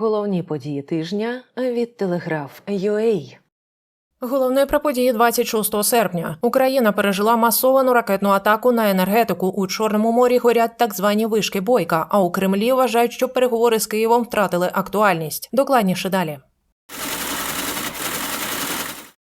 Головні події тижня від Телеграф UA. Головне про події 26 серпня. Україна пережила масовану ракетну атаку на енергетику. У Чорному морі горять так звані вишки бойка. А у Кремлі вважають, що переговори з Києвом втратили актуальність. Докладніше далі.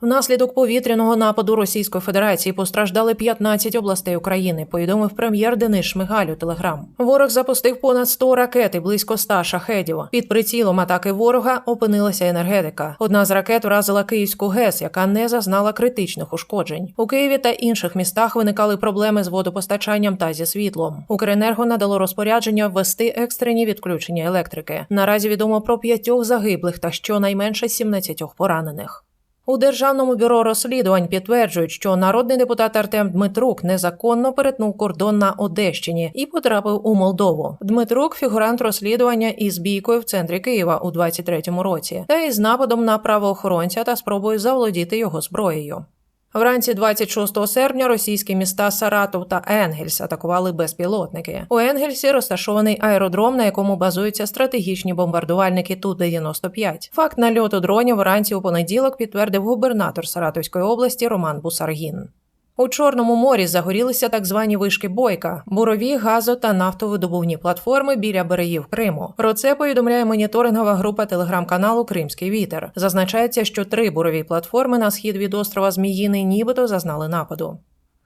Внаслідок повітряного нападу Російської Федерації постраждали 15 областей України. Повідомив прем'єр Денис Шмигаль у Телеграм. Ворог запустив понад 100 ракет і близько 100 шахедів. Під прицілом атаки ворога опинилася енергетика. Одна з ракет вразила Київську ГЕС, яка не зазнала критичних ушкоджень. У Києві та інших містах виникали проблеми з водопостачанням та зі світлом. Укренерго надало розпорядження ввести екстрені відключення електрики. Наразі відомо про п'ятьох загиблих та щонайменше 17 поранених. У державному бюро розслідувань підтверджують, що народний депутат Артем Дмитрук незаконно перетнув кордон на Одещині і потрапив у Молдову. Дмитрук фігурант розслідування із бійкою в центрі Києва у 23-му році, та із нападом на правоохоронця та спробою заволодіти його зброєю. Вранці 26 серпня російські міста Саратов та Енгельс атакували безпілотники. У Енгельсі розташований аеродром, на якому базуються стратегічні бомбардувальники Ту-95. Факт нальоту дронів вранці у понеділок підтвердив губернатор Саратовської області Роман Бусаргін. У Чорному морі загорілися так звані вишки бойка, бурові, газо та нафтовидобувні платформи біля берегів Криму. Про це повідомляє моніторингова група телеграм-каналу Кримський вітер. Зазначається, що три бурові платформи на схід від острова Зміїний нібито зазнали нападу.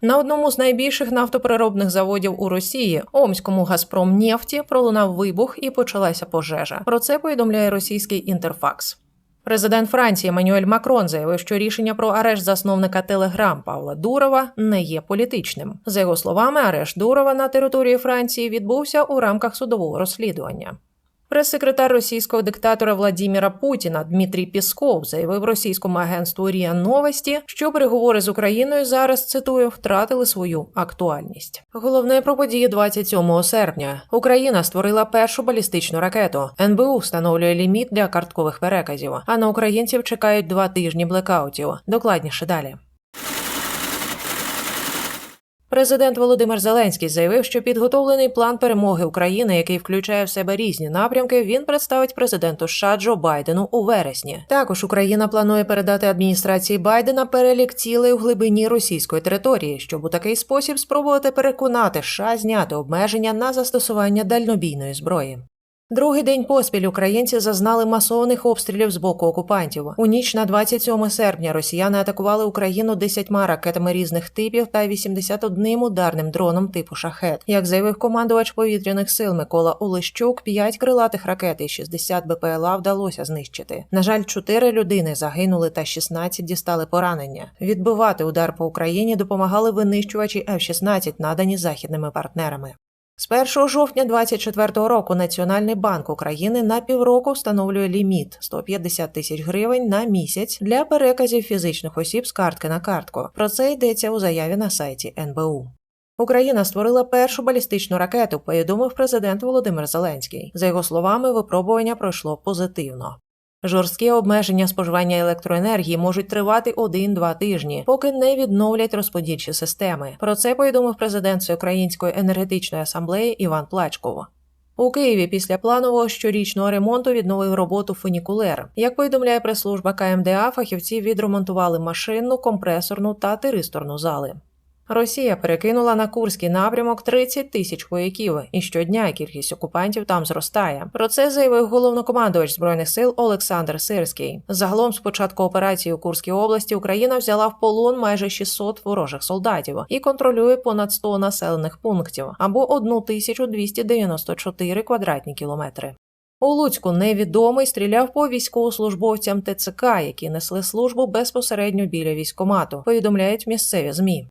На одному з найбільших нафтопереробних заводів у Росії, Омському Газпромнефті, пролунав вибух і почалася пожежа. Про це повідомляє російський інтерфакс. Президент Франції Еммануель Макрон заявив, що рішення про арешт засновника Телеграм Павла Дурова не є політичним. За його словами, арешт Дурова на території Франції відбувся у рамках судового розслідування. Прес-секретар російського диктатора Владіміра Путіна Дмитрій Пісков заявив російському агентству Ріа Новості, що переговори з Україною зараз цитую втратили свою актуальність. Головне про події 27 серпня. Україна створила першу балістичну ракету. НБУ встановлює ліміт для карткових переказів. А на українців чекають два тижні блекаутів. Докладніше далі. Президент Володимир Зеленський заявив, що підготовлений план перемоги України, який включає в себе різні напрямки, він представить президенту США Джо Байдену у вересні. Також Україна планує передати адміністрації Байдена перелік цілей у глибині російської території, щоб у такий спосіб спробувати переконати США зняти обмеження на застосування дальнобійної зброї. Другий день поспіль українці зазнали масованих обстрілів з боку окупантів. У ніч на 27 серпня росіяни атакували Україну десятьма ракетами різних типів та 81 ударним дроном типу шахет. Як заявив командувач повітряних сил Микола Олещук, 5 крилатих ракет і 60 БПЛА вдалося знищити. На жаль, 4 людини загинули та 16 дістали поранення. Відбивати удар по Україні допомагали винищувачі F-16, надані західними партнерами. З 1 жовтня 2024 року Національний банк України на півроку встановлює ліміт 150 тисяч гривень на місяць для переказів фізичних осіб з картки на картку. Про це йдеться у заяві на сайті НБУ. Україна створила першу балістичну ракету, повідомив президент Володимир Зеленський. За його словами, випробування пройшло позитивно. Жорсткі обмеження споживання електроенергії можуть тривати 1-2 тижні, поки не відновлять розподільчі системи. Про це повідомив президент Всеукраїнської енергетичної асамблеї Іван Плачков. У Києві після планового щорічного ремонту відновив роботу фунікулер. Як повідомляє прес-служба КМДА, фахівці відремонтували машинну, компресорну та тиристорну зали. Росія перекинула на Курський напрямок 30 тисяч вояків, і щодня кількість окупантів там зростає. Про це заявив головнокомандувач збройних сил Олександр Сирський. Загалом, з початку операції у Курській області, Україна взяла в полон майже 600 ворожих солдатів і контролює понад 100 населених пунктів або 1294 квадратні кілометри. У Луцьку невідомий стріляв по військовослужбовцям ТЦК, які несли службу безпосередньо біля військомату. Повідомляють місцеві змі.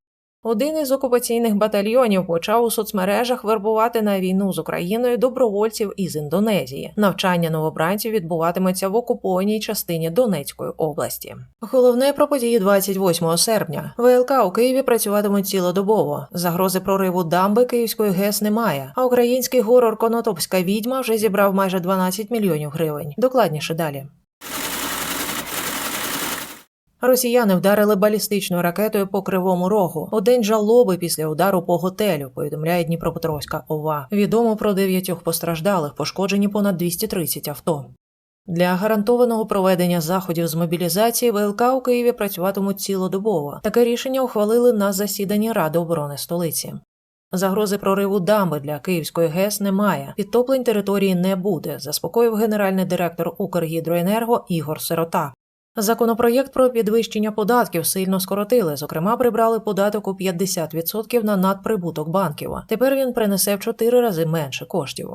Один із окупаційних батальйонів почав у соцмережах вербувати на війну з Україною добровольців із Індонезії. Навчання новобранців відбуватиметься в окупованій частині Донецької області. Головне про події 28 серпня. ВЛК у Києві працюватимуть цілодобово. Загрози прориву дамби Київської ГЕС немає. А український горор Конотопська відьма вже зібрав майже 12 мільйонів гривень. Докладніше далі. Росіяни вдарили балістичною ракетою по кривому рогу. День жалоби після удару по готелю. Повідомляє Дніпропетровська ОВА. Відомо про дев'ятьох постраждалих, пошкоджені понад 230 авто. Для гарантованого проведення заходів з мобілізації ВЛК у Києві працюватимуть цілодобово. Таке рішення ухвалили на засіданні Ради оборони столиці. Загрози прориву дамби для Київської ГЕС немає. Підтоплень території не буде, заспокоїв генеральний директор Укргідроенерго Ігор Сирота. Законопроєкт про підвищення податків сильно скоротили. Зокрема, прибрали податок у 50% на надприбуток банків. Тепер він принесе в чотири рази менше коштів.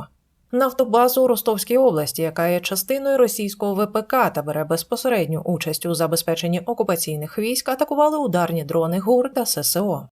Нафтобазу у Ростовській області, яка є частиною російського ВПК та бере безпосередню участь у забезпеченні окупаційних військ, атакували ударні дрони ГУР та ССО.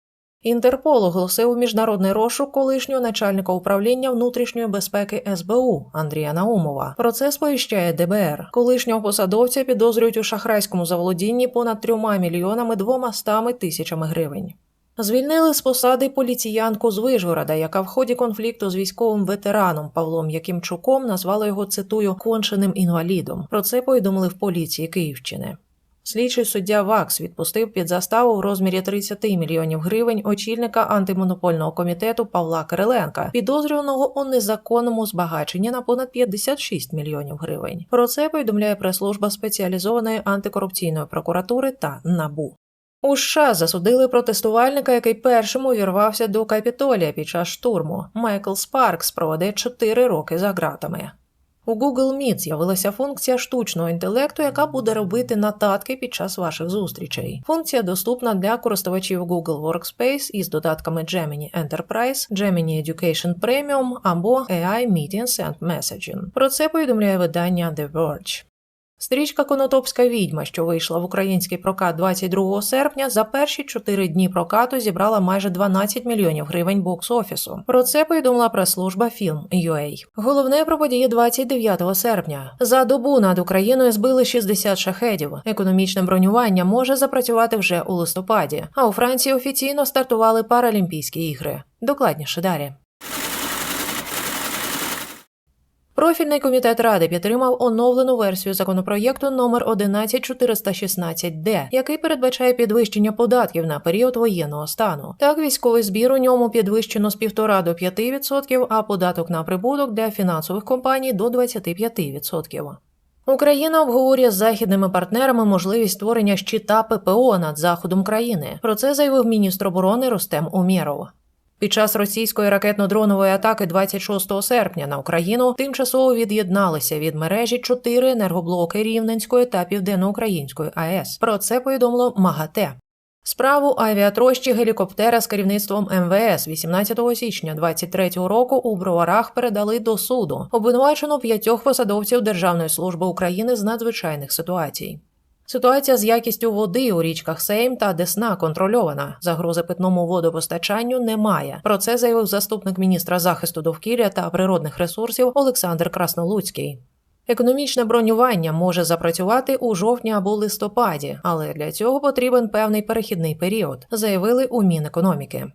Інтерпол оголосив міжнародний розшук колишнього начальника управління внутрішньої безпеки СБУ Андрія Наумова. Про це сповіщає ДБР. Колишнього посадовця підозрюють у шахрайському заволодінні понад трьома мільйонами двомастами тисячами гривень. Звільнили з посади поліціянку з Вижгорода, яка в ході конфлікту з військовим ветераном Павлом Якимчуком назвала його цитую конченим інвалідом. Про це повідомили в поліції Київщини. Слідчий суддя ВАКС відпустив під заставу в розмірі 30 мільйонів гривень очільника антимонопольного комітету Павла Кириленка, підозрюваного у незаконному збагаченні на понад 56 мільйонів гривень. Про це повідомляє прес-служба спеціалізованої антикорупційної прокуратури та НАБУ. У США засудили протестувальника, який першим увірвався до Капітолія під час штурму. Майкл Спаркс проведе 4 роки за ґратами. У Google Meet з'явилася функція штучного інтелекту, яка буде робити нотатки під час ваших зустрічей. Функція доступна для користувачів Google Workspace із додатками Gemini Enterprise, Gemini Education Premium або AI Meetings and Messaging. Про це повідомляє видання The Verge. Стрічка Конотопська відьма, що вийшла в український прокат 22 серпня, за перші чотири дні прокату зібрала майже 12 мільйонів гривень бокс-офісу. Про це повідомила прес-служба Film.ua. Головне про події 29 серпня. За добу над Україною збили 60 шахедів. Економічне бронювання може запрацювати вже у листопаді. А у Франції офіційно стартували Паралімпійські ігри. Докладніше далі. Профільний комітет ради підтримав оновлену версію законопроєкту номер 11416-д, який передбачає підвищення податків на період воєнного стану. Так, військовий збір у ньому підвищено з 1,5 до 5%, а податок на прибуток для фінансових компаній до 25%. Україна обговорює з західними партнерами можливість створення щита ППО над заходом країни. Про це заявив міністр оборони Рустем Умєров. Під час російської ракетно-дронової атаки 26 серпня на Україну тимчасово від'єдналися від мережі чотири енергоблоки Рівненської та Південноукраїнської АЕС. Про це повідомило МАГАТЕ. Справу авіатрощі гелікоптера з керівництвом МВС 18 січня 23 року у Броварах передали до суду. Обвинувачено п'ятьох посадовців Державної служби України з надзвичайних ситуацій. Ситуація з якістю води у річках Сейм та Десна контрольована. Загрози питному водопостачанню немає. Про це заявив заступник міністра захисту довкілля та природних ресурсів Олександр Краснолуцький. Економічне бронювання може запрацювати у жовтні або листопаді, але для цього потрібен певний перехідний період, заявили у Мінекономіки.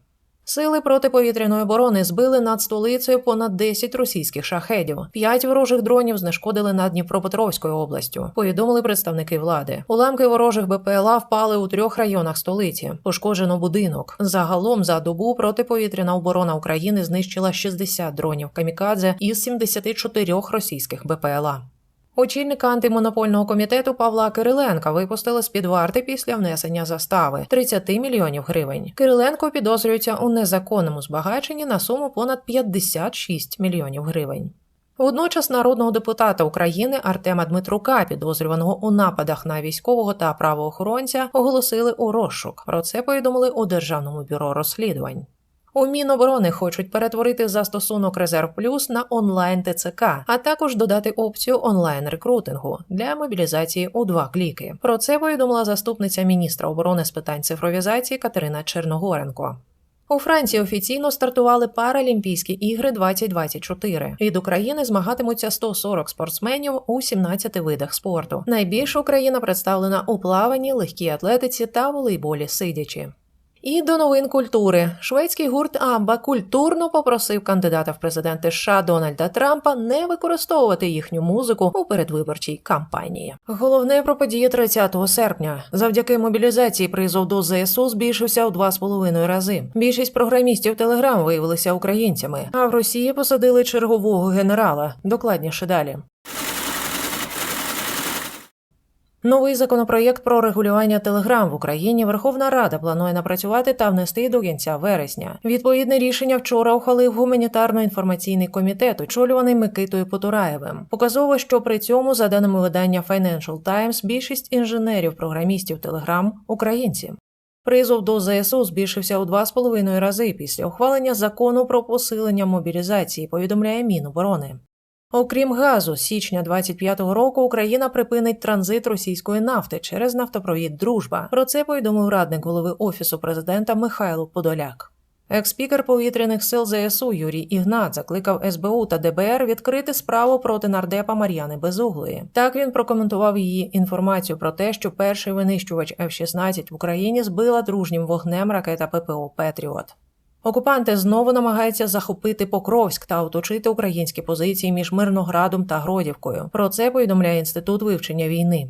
Сили протиповітряної оборони збили над столицею понад 10 російських шахедів. П'ять ворожих дронів знешкодили над Дніпропетровською областю. Повідомили представники влади. Уламки ворожих БПЛА впали у трьох районах столиці. Пошкоджено будинок. Загалом за добу протиповітряна оборона України знищила 60 дронів камікадзе із 74 російських БПЛА. Очільника антимонопольного комітету Павла Кириленка випустили з під варти після внесення застави 30 мільйонів гривень. Кириленко підозрюється у незаконному збагаченні на суму понад 56 мільйонів гривень. Водночас народного депутата України Артема Дмитрука, підозрюваного у нападах на військового та правоохоронця, оголосили у розшук. Про це повідомили у Державному бюро розслідувань. У Міноборони хочуть перетворити застосунок Резерв Плюс на онлайн ТЦК, а також додати опцію онлайн рекрутингу для мобілізації у два кліки. Про це повідомила заступниця міністра оборони з питань цифровізації Катерина Черногоренко. У Франції офіційно стартували Паралімпійські ігри 2024. Від України змагатимуться 140 спортсменів у 17 видах спорту. Найбільше Україна представлена у плаванні, легкій атлетиці та волейболі сидячи. І до новин культури шведський гурт Амба культурно попросив кандидата в президенти США Дональда Трампа не використовувати їхню музику у передвиборчій кампанії. Головне про події 30 серпня. Завдяки мобілізації призов до ЗСУ збільшився у два з половиною рази. Більшість програмістів Телеграм виявилися українцями, а в Росії посадили чергового генерала. Докладніше далі. Новий законопроєкт про регулювання телеграм в Україні Верховна Рада планує напрацювати та внести до кінця вересня. Відповідне рішення вчора ухвалив гуманітарно-інформаційний комітет, очолюваний Микитою Потураєвим. Показово, що при цьому, за даними видання Financial Times, більшість інженерів-програмістів Telegram – українці. Призов до ЗСУ збільшився у два з половиною рази після ухвалення закону про посилення мобілізації, повідомляє Міноборони. Окрім газу, січня 25-го року Україна припинить транзит російської нафти через нафтопровід Дружба. Про це повідомив радник голови офісу президента Михайло Подоляк. Експікер повітряних сил ЗСУ Юрій Ігнат закликав СБУ та ДБР відкрити справу проти нардепа Мар'яни Безуглої. Так він прокоментував її інформацію про те, що перший винищувач F-16 в Україні збила дружнім вогнем ракета ППО Петріот. Окупанти знову намагаються захопити Покровськ та оточити українські позиції між Мирноградом та Гродівкою. Про це повідомляє інститут вивчення війни.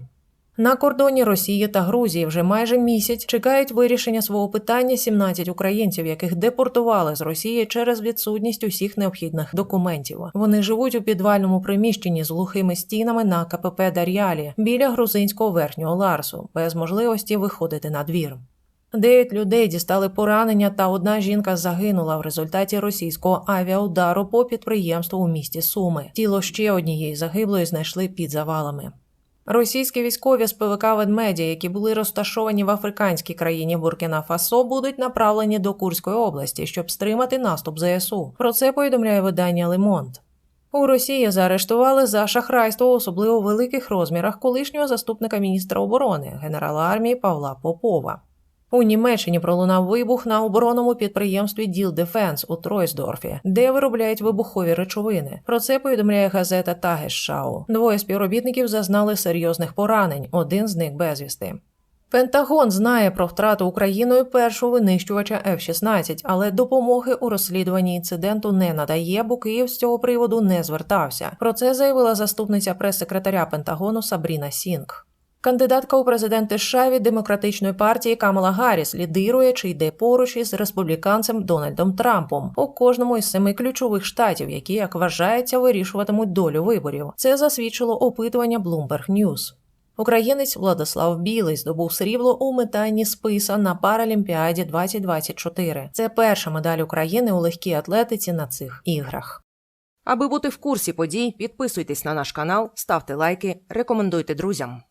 На кордоні Росії та Грузії вже майже місяць чекають вирішення свого питання 17 українців, яких депортували з Росії через відсутність усіх необхідних документів. Вони живуть у підвальному приміщенні з глухими стінами на КПП Дар'ялі біля грузинського верхнього Ларсу, без можливості виходити на двір. Дев'ять людей дістали поранення, та одна жінка загинула в результаті російського авіаудару по підприємству у місті Суми. Тіло ще однієї загиблої знайшли під завалами. Російські військові з ПВК «Ведмедя», які були розташовані в африканській країні Буркіна Фасо, будуть направлені до Курської області, щоб стримати наступ ЗСУ. Про це повідомляє видання Лемонт. У Росії заарештували за шахрайство, особливо в великих розмірах, колишнього заступника міністра оборони, генерала армії Павла Попова. У Німеччині пролунав вибух на оборонному підприємстві Діл Дефенс у Тройсдорфі, де виробляють вибухові речовини. Про це повідомляє газета Тагесшау. Двоє співробітників зазнали серйозних поранень, один з них безвісти. Пентагон знає про втрату Україною першого винищувача F-16, але допомоги у розслідуванні інциденту не надає, бо Київ з цього приводу не звертався. Про це заявила заступниця прес-секретаря Пентагону Сабріна Сінг. Кандидатка у президенти США від демократичної партії Камала Гарріс лідирує чи йде поруч із республіканцем Дональдом Трампом у кожному із семи ключових штатів, які, як вважається, вирішуватимуть долю виборів. Це засвідчило опитування Bloomberg News. Українець Владислав Білий здобув срібло у метанні списа на Паралімпіаді 2024. Це перша медаль України у легкій атлетиці на цих іграх. Аби бути в курсі подій, підписуйтесь на наш канал, ставте лайки, рекомендуйте друзям.